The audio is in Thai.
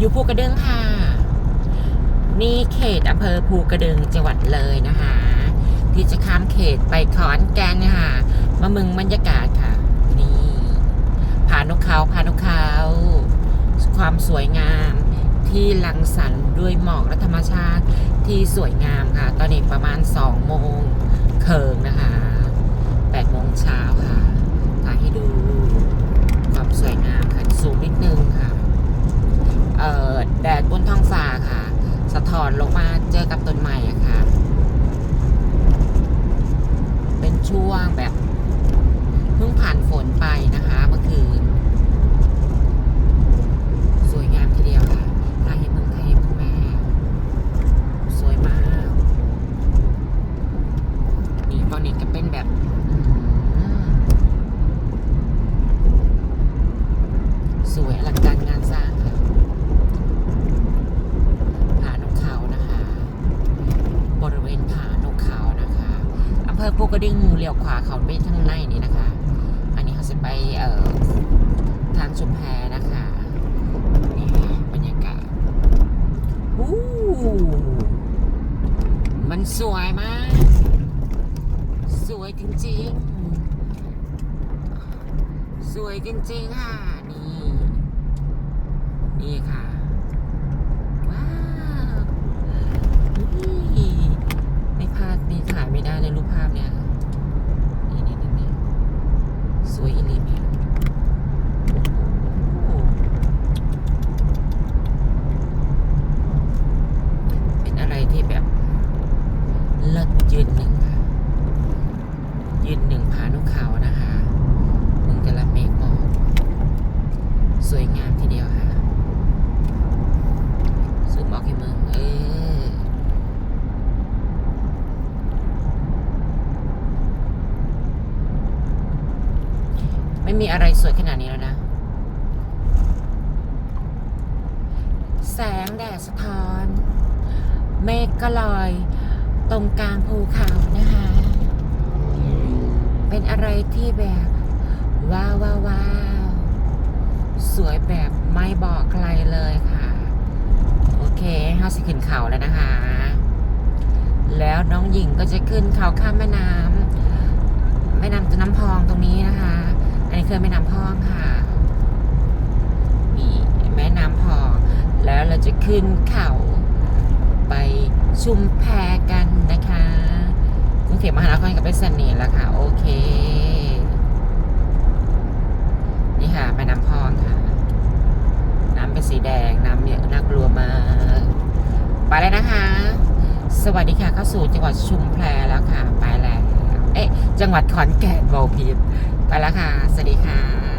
อยู่ภูกระดึงค่ะ นี่เขตอำเภอภูกระดึงจังหวัดเลยนะคะ ที่จะข้ามเขตไปขอนแก่นค่ะมามึงบรรยากาศค่ะ นี่ผานกเขาผานกเขาความสวยงามที่ลังสรรค์ด้วยหมอกและธรรมชาติที่สวยงามค่ะ ตอนนี้ประมาณ2โมงเคิงนะคะ8โมงเช้าค่ะถ่ายให้ดูความสวยงามค่ะสูงนิดนึงค่ะ เอ่อแดดบนท้องฟ้าค่ะ ถอนลงมาเจอกับต้นไม้อะค่ะ เป็นช่วงแบบเพิ่งผ่านฝนไปนะคะเมื่อคืน สวยงามทีเดียวค่ะถ่ายให้มึงถ่ายให้มึงแม่ สวยมาก นี่ตอนนี้ก็เป็นแบบอืมสวยอลังการงานสร้างค่ะ ผานกเขานะคะ บริเวณผานกเขานะคะอำเภอปู กระดิ่งเลี้ยวขวาเขาไปทางในนี่นะคะ อันนี้เขาจะไปเอ่อทางชุมแพนะคะนี่บรรยากาศอู้มันสวยมาก สวยจริงๆ สวยจริงๆค่ะ นี่ นี่ค่ะ ว้าวนี่ไม่พลาดไม่ถ่ายไม่ได้เลยรูปภาพเนี่ย นี่นี่นี่นี่ส วยอีหลีเมียโอ้โหเป็นอะไรที่แบบเลิศยืนหนึ่งค่ะ ยืนหนึ่งผานกเขานะคะมึงจะละเมฆหมอกสวยงามทีเดียวค่ะซูมอกให้มึงเออ ไมีอะไรสวยขนาดนี้แล้วนะ แสงแดดสะท้อน เมฆก็ลอย ตรงกลางภูเขานะคะ เป็นอะไรที่แบบ ว้าวว้าววาวสวยแบบไม่บอกใครเลยค่ะ โอเคห้าสิขึ้นเขาแล้วนะคะ แล้วน้องหญิงก็จะขึ้นเขาข้ามแม่น้ำแม่น้ำจะน้ำพองตรงนี้นะคะ อันนี้คือแม่น้ำพองค่ะนี่แม่น้ำพองแล้วเราจะขึ้นเขาไปชุมแพกันนะคะกรุงเทพมหานครกับเป็นเสน่ห์แล้วค่ะ โอเค นี่ค่ะแม่น้ำพองค่ะ น้ำเป็นสีแดง น้ำเนี่ยน่ากลัวมาก ไปแล้วนะคะ สวัสดีค่ะ เข้าสู่จังหวัดชุมแพแล้วค่ะ ไปแล้ว เอ๊ะ จังหวัดขอนแก่นโบพีด ไปแล้วค่ะ สวัสดีค่ะ